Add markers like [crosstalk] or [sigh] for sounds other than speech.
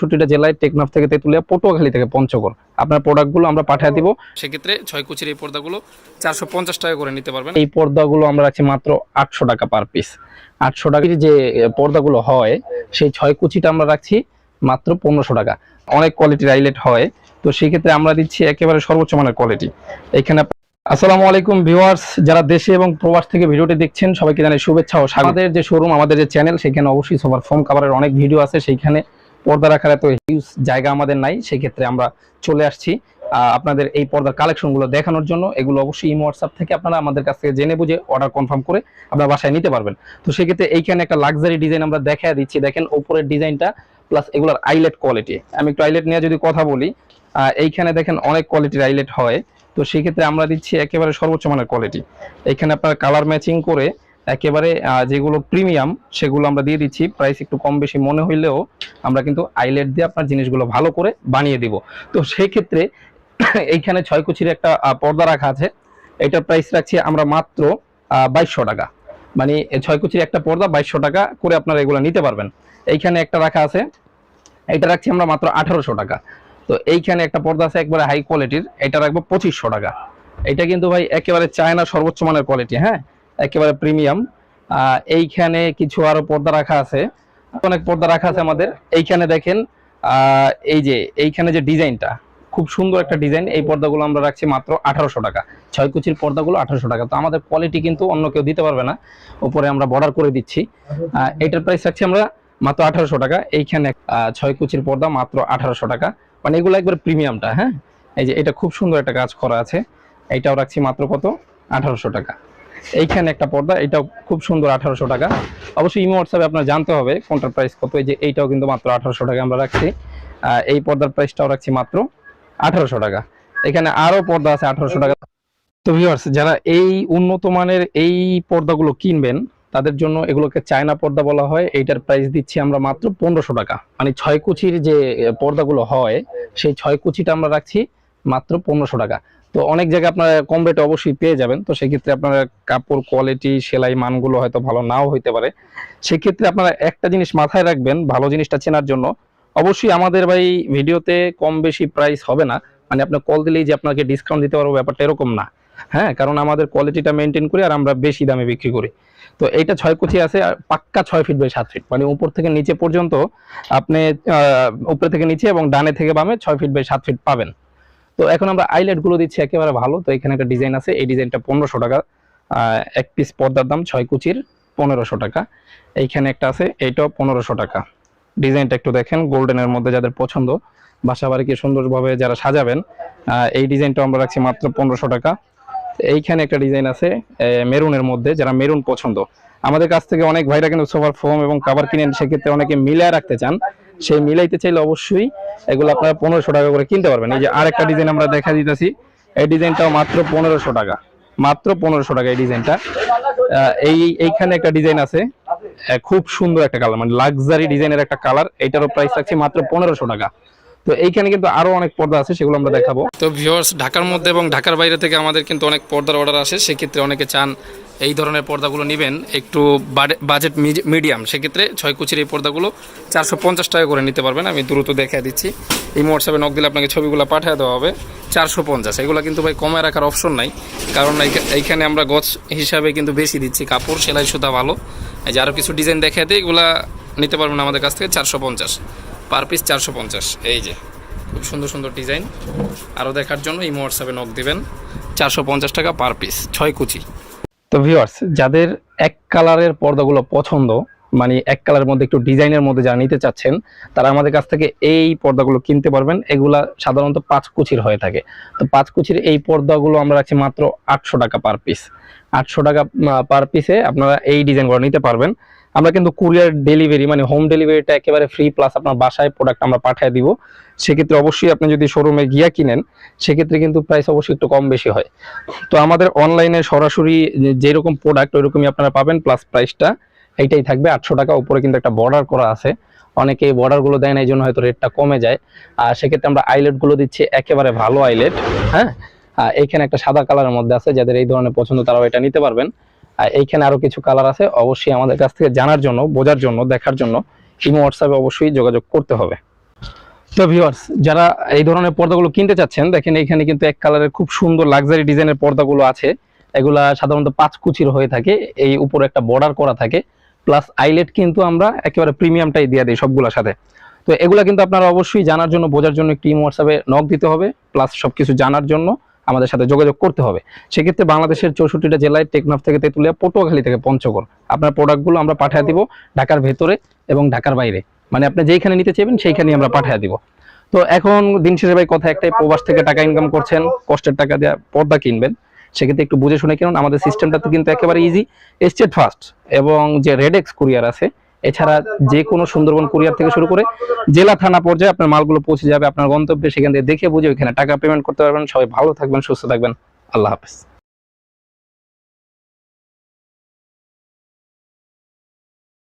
ছুটিটা জেলায় টেকনাফ থেকে তেঁতুলিয়া পটুয়াখালী থেকে পঞ্চগড়। আপনার প্রোডাক্টগুলো আমরা পাঠিয়ে দিব। সেক্ষেত্রে ছয় কুচির এই পর্দাগুলো চারশো পঞ্চাশ টাকা করে নিতে পারবেন। এই পর্দাগুলো আমরা রাখছি মাত্র আটশো টাকা পার পিস আটশো টাকার যে পর্দাগুলো হয় সেই ছয় কুচিটা আমরা রাখছি মাত্র পনেরোশো টাকা। অনেক কোয়ালিটির আইলেট হয়। তো সেই ক্ষেত্রে আমরা দিচ্ছি একেবারে সর্বোচ্চ মানের কোয়ালিটি এখানে আসসালামু আলাইকুম ভিউয়ার্স যারা দেশে এবং প্রবাস থেকে ভিডিওটি দেখছেন সবাইকে জানাই শুভেচ্ছা ও স্বাগত। আমাদের যে শোরুম আমাদের যে চ্যানেল সেখানে অবশ্যই সবার ফোন কাভারের অনেক ভিডিও আছে। সেইখানে পর্দা রাখার এত হিউজ জায়গা আমাদের নাই সেই ক্ষেত্রে আমরা চলে আসছি আপনাদের এই পর্দার কালেকশনগুলো দেখানোর জন্য। এগুলো অবশ্যই ইমো হোয়াটসঅ্যাপ থেকে আপনারা আমাদের কাছ থেকে জেনে বুঝে অর্ডার কনফার্ম করে আপনারা বাসায় নিতে পারবেন। তো সেক্ষেত্রে এইখানে একটা লাক্সারি ডিজাইন আমরা দেখা দিচ্ছি। দেখেন উপরের ডিজাইনটা প্লাস এগুলোর আইলেট কোয়ালিটি আমি একটু আইলেট নিয়ে যদি কথা বলি এইখানে দেখেন অনেক কোয়ালিটির আইলেট হয়। তো সেক্ষেত্রে আমরা দিচ্ছি একেবারে সর্বোচ্চ মানের কোয়ালিটি এখানে আপনার কালার ম্যাচিং করে একেবারে যেগুলো প্রিমিয়াম সেগুলো আমরা দিয়ে দিচ্ছি। প্রাইস একটু কম বেশি মনে হইলেও আমরা কিন্তু আইলেট দিয়ে আপনার জিনিসগুলো ভালো করে বানিয়ে দিব। তো সেই ক্ষেত্রে [coughs] এইখানে ছয় কুচির একটা পর্দা রাখা আছে। এটার প্রাইস রাখছি আমরা মাত্র বাইশশো টাকা। মানে ছয় কুচির একটা পর্দা বাইশশো টাকা করে আপনারা এগুলো নিতে পারবেন। এইখানে একটা রাখা আছে। এটা রাখছি আমরা মাত্র আঠারোশো টাকা। তো এইখানে একটা পর্দা আছে একবারে হাই কোয়ালিটির এটা রাখব পঁচিশশো টাকা। এটা কিন্তু ভাই একেবারে চায়না সর্বোচ্চ মানের কোয়ালিটি হ্যাঁ? একেবারে প্রিমিয়াম। এইখানে কিছু আরও পর্দা রাখা আছে। অনেক পর্দা রাখা আছে আমাদের। এইখানে দেখেন এই যে, এইখানে যে ডিজাইনটা, খুব সুন্দর একটা ডিজাইন। এই পর্দাগুলো আমরা রাখছি মাত্র আঠারোশো টাকা। ছয় কুচির পর্দাগুলো আঠারোশো টাকা। তো আমাদের কোয়ালিটি কিন্তু অন্য কেউ দিতে পারবে না। উপরে আমরা বর্ডার করে দিচ্ছি। এটার প্রাইস রাখছি আমরা মাত্র আঠারোশো টাকা। এইখানে ছয় কুচির পর্দা মাত্র আঠারোশো টাকা। মানে এগুলো একবার প্রিমিয়ামটা হ্যাঁ? এই যে, এটা খুব সুন্দর একটা কাজ করা আছে। এইটাও রাখছি মাত্র কত? আঠারোশো টাকা। এইখানে একটা পর্দা, এটাও খুব সুন্দর আঠারোশো টাকা। অবশ্যই ইমো হোয়াটসঅ্যাপে আপনার জানতে হবে কোনটার প্রাইস কত, এই যে এইটাও কিন্তু মাত্র আঠারোশো টাকা আমরা রাখছি। এই পর্দার প্রাইসটাও রাখছি মাত্র আঠারোশো টাকা। এখানে আরও পর্দা আছে আঠারোশো টাকা। তো ভিউয়ার্স যারা এই উন্নত মানের এই পর্দাগুলো কিনবেন, তাদের জন্য এগুলোকে চায়না পর্দা বলা হয়। এইটার প্রাইস দিচ্ছি আমরা মাত্র পনেরোশো টাকা। মানে ছয় কুচির যে পর্দাগুলো হয়, সেই ছয় কুচিটা আমরা রাখছি মাত্র পনেরোশো টাকা। তো অনেক জায়গায় আপনারা কম রেটে অবশ্যই পেয়ে যাবেন। তো সেক্ষেত্রে আপনারা কাপড় কোয়ালিটি সেলাই মানগুলো হয়তো ভালো নাও হইতে পারে। সেক্ষেত্রে আপনারা একটা জিনিস মাথায় রাখবেন, ভালো জিনিসটা চেনার জন্য। অবশ্যই আমাদের ভাই ভিডিওতে কম বেশি প্রাইস হবে না। মানে আপনি কল দিলেই যে আপনাকে ডিসকাউন্ট দিতে পারব ব্যাপারটা এরকম না। হ্যাঁ কারণ আমাদের কোয়ালিটিটা মেনটেন করি আর আমরা বেশি দামে বিক্রি করি। তো এইটা ছয় কুচি আছে পাক্কা ছয় ফিট বাই সাত ফিট মানে উপর থেকে নিচে পর্যন্ত আপনি উপরে থেকে নিচে এবং ডানে থেকে বামে ছয় ফিট বাই সাত ফিট পাবেন। তো এখন আমরা আইলেটগুলো দিচ্ছি একেবারে ভালো। তো এখানে একটা ডিজাইন আছে, এই ডিজাইনটা পনেরোশো টাকা। এক পিস পর্দার দাম ছয় কুচির পনেরোশো টাকা। এইখানে একটা আছে এইটাও পনেরোশো টাকা। ডিজাইনটা একটু দেখেন গোল্ডেনের মধ্যে যাদের পছন্দ বাসা বাড়িকে সুন্দরভাবে যারা সাজাবেন এই ডিজাইনটা আমরা রাখছি মাত্র পনেরোশো টাকা। এইখানে একটা ডিজাইন আছে মেরুনের মধ্যে, যারা মেরুন পছন্দ। আমাদের কাছ থেকে অনেক ভাইরা কিন্তু সোফার ফোম এবং কাভার কিনেন সেক্ষেত্রে অনেকে মিলায় রাখতে চান। সেই মিলাইতে চাইলে অবশ্যই এগুলো আপনারা পনেরোশো টাকা করে কিনতে পারবেন। এই যে আরেকটা ডিজাইন আমরা দেখা দিতেছি, এই ডিজাইনটাও মাত্র পনেরোশো টাকা। মাত্র পনেরোশো টাকা এই ডিজাইনটা এই, এইখানে একটা ডিজাইন আছে খুব সুন্দর একটা কালার মানে লাক্সারি ডিজাইনের একটা কালার এইটারও প্রাইস থাকছে মাত্র পনেরোশো টাকা। তো এইখানে কিন্তু আরও অনেক পর্দা আছে, সেগুলো আমরা দেখাবো। তো ভিউয়ার্স ঢাকার মধ্যে এবং ঢাকার বাইরে থেকে আমাদের কিন্তু অনেক পর্দার অর্ডার আসে, সেক্ষেত্রে অনেকে চান এই ধরনের পর্দাগুলো নেবেন। একটু বাজেট মিডিয়াম সেক্ষেত্রে ছয় কুচির এই পর্দাগুলো চারশো পঞ্চাশ টাকা করে নিতে পারবেন, আমি দ্রুত দেখে দিচ্ছি। এই হোয়াটসঅ্যাপে নক দিলে আপনাকে ছবিগুলো পাঠিয়ে দেওয়া হবে, চারশো পঞ্চাশ। এগুলো কিন্তু ভাই কমায় রাখার অপশন নাই, কারণ এইখা- এইখানে আমরা গছ হিসাবে কিন্তু বেশি দিচ্ছি, কাপড়, সেলাই, সুতা ভালো। যে আরও কিছু ডিজাইন দেখে দিই, এগুলা নিতে পারবেন আমাদের কাছ থেকে চারশো পঞ্চাশ। পার পিস চারশো পঞ্চাশ। এই যে, খুব সুন্দর সুন্দর ডিজাইন। আরও দেখার জন্য এই হোয়াটসঅ্যাপে নক দিবেন। চারশো পঞ্চাশ টাকা পার পিস, ছয় কুচি। তো ভিউয়ার্স যাদের এক কালারের পর্দাগুলো পছন্দ মানে এক কালারের মধ্যে একটু ডিজাইনের মধ্যে যারা নিতে চাচ্ছেন, তারা আমাদের কাছ থেকে এই পর্দাগুলো কিনতে পারবেন। এগুলা সাধারণত পাঁচ কুচির হয়ে থাকে। তো পাঁচ কুচির এই পর্দাগুলো আমরা রাখছি মাত্র আটশো টাকা পার পিস। আটশো টাকা পার পিসে আপনারা এই ডিজাইনগুলো নিতে পারবেন। আমরা কিন্তু কুরিয়ার ডেলিভারি মানে হোম ডেলিভারিটা একেবারে ফ্রি প্লাস আপনার বাসায় প্রোডাক্ট আমরা পাঠিয়ে দিব। সেক্ষেত্রে অবশ্যই আপনি যদি শোরুমে গিয়া কিনেন, সেক্ষেত্রে কিন্তু প্রাইস অবশ্যই একটু কম বেশি হয়। তো আমাদের অনলাইনে সরাসরি যেরকম প্রোডাক্ট ওইরকমই আপনারা পাবেন প্লাস প্রাইসটা এইটাই থাকবে। আটশো টাকা উপরে কিন্তু একটা বর্ডার করা আছে। অনেকে এই বর্ডারগুলো দেয় না এই জন্য হয়তো রেটটা কমে যায়। আর সেক্ষেত্রে আমরা আইলেটগুলো দিচ্ছি একেবারে ভালো আইলেট হ্যাঁ? আর এইখানে একটা সাদা কালারের মধ্যে আছে, যাদের এই ধরনের পছন্দ তারাও এটা নিতে পারবেন। আর এইখানে আরও কিছু কালার আছে, অবশ্যই আমাদের কাছ থেকে জানার জন্য, বোঝার জন্য, দেখার জন্য ইমো হোয়াটসঅ্যাপে অবশ্যই যোগাযোগ করতে হবে। তো ভিউয়ার্স যারা এই ধরনের পর্দাগুলো কিনতে চাচ্ছেন, দেখেন এখানে কিন্তু এক কালারের খুব সুন্দর লাক্সারি ডিজাইনের পর্দাগুলো আছে। এগুলা সাধারণত পাঁচ কুচির হয়ে থাকে, এই উপরে একটা বর্ডার করা থাকে। প্লাস আইলেট কিন্তু আমরা একেবারে প্রিমিয়ামটাই দিয়ে দিই সবগুলোর সাথে। তো এগুলা কিন্তু আপনারা অবশ্যই জানার জন্য, বোঝার জন্য একটি হোয়াটসঅ্যাপে নক দিতে হবে। প্লাস সবকিছু জানার জন্য আমাদের সাথে যোগাযোগ করতে হবে। সেক্ষেত্রে বাংলাদেশের চৌষট্টিটা জেলায় টেকনাফ থেকে তেঁতুলিয়া, পটুয়াখালী থেকে পঞ্চগড়। আপনার প্রোডাক্টগুলো আমরা পাঠিয়ে দিব ঢাকার ভেতরে এবং ঢাকার বাইরে। মানে আপনি যেইখানে নিতে চাইবেন, সেইখানেই আমরা পাঠিয়ে দিব। তো এখন দিন শেষে ভাই কথা একটাই, প্রবাস থেকে টাকা ইনকাম করছেন, কষ্টের টাকা দিয়ে পর্দা কিনবেন। সেক্ষেত্রে একটু বুঝে শুনে কিনুন, আমাদের সিস্টেমটা তো কিন্তু একেবারে ইজি স্টেট ফাস্ট এবং যে রেডেক্স কুরিয়ার আছে এছাড়া যে কোনো সুন্দরবন কুরিয়ার থেকে শুরু করে জেলা, থানা পর্যায়ে আপনার মালগুলো পৌঁছে যাবে, আপনার গন্তব্যে সেখান থেকে দেখে বুঝে ওইখানে টাকা পেমেন্ট করতে পারবেন। সবাই ভালো থাকবেন, সুস্থ থাকবেন। আল্লাহ হাফেজ।